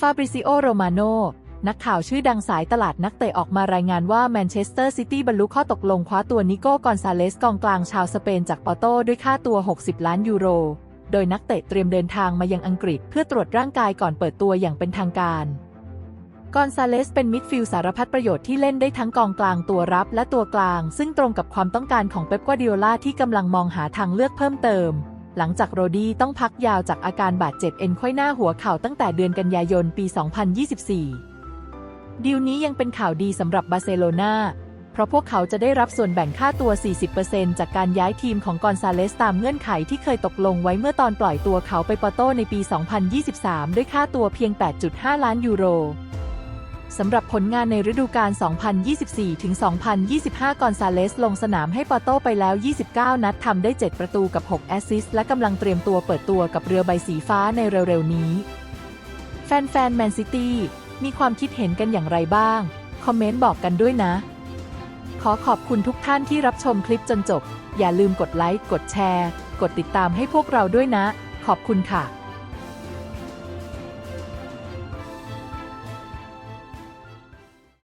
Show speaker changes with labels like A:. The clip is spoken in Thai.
A: ฟาบริซิโอ โรมาโน นักข่าวชื่อดังสายตลาดนักเตะออกมารายงานว่าแมนเชสเตอร์ซิตี้บรรลุข้อตกลงคว้าตัวนิโก้ กอนซาเลสกองกลางชาวสเปนจากปอร์โตด้วยค่าตัว 60 ล้านยูโร โดยนักเตะเตรียมเดินทางมายังอังกฤษเพื่อตรวจร่างกายก่อนเปิดตัวอย่างเป็นทางการกอนซาเลสเป็นมิดฟิลด์สารพัดประโยชน์ที่เล่นได้ทั้งกองกลางตัวรับและตัวกลาง ซึ่งตรงกับความต้องการของเป๊ปกัวดิโอลาที่กำลังมองหาทางเลือกเพิ่มเติม หลังจากโรดี้ต้องพักยาวจากอาการบาดเจ็บเอ็นไขว้หน้าหัวเข่าตั้งแต่เดือนกันยายนปี 2024 ดีลนี้ยังเป็นข่าวดีสำหรับบาร์เซโลนาเพราะพวกเขาจะได้รับส่วนแบ่งค่าตัว 40%จากการย้ายทีมของกอนซาเลสตามเงื่อนไขที่เคยตกลงไว้เมื่อตอนปล่อยตัวเขาไปปอโตในปี 2023 ด้วยค่าตัวเพียง 8.5 ล้านยูโร สำหรับผลงานในฤดูกาล 2024-2025 กอนซาเลสลงสนามให้ปอโต้ไปแล้ว 29 นัดทำได้ 7 ประตูกับ 6 แอสซิสต์และกำลังเตรียมตัวเปิดตัวกับเรือใบสีฟ้าในเร็วๆนี้ แฟนๆแมนซิตี้มีความคิดเห็นกันอย่างไรบ้าง คอมเมนต์บอกกันด้วยนะ ขอขอบคุณทุกท่านที่รับชมคลิปจนจบ อย่าลืมกดไลค์ กดแชร์ กดติดตามให้พวกเราด้วยนะ ขอบคุณค่ะ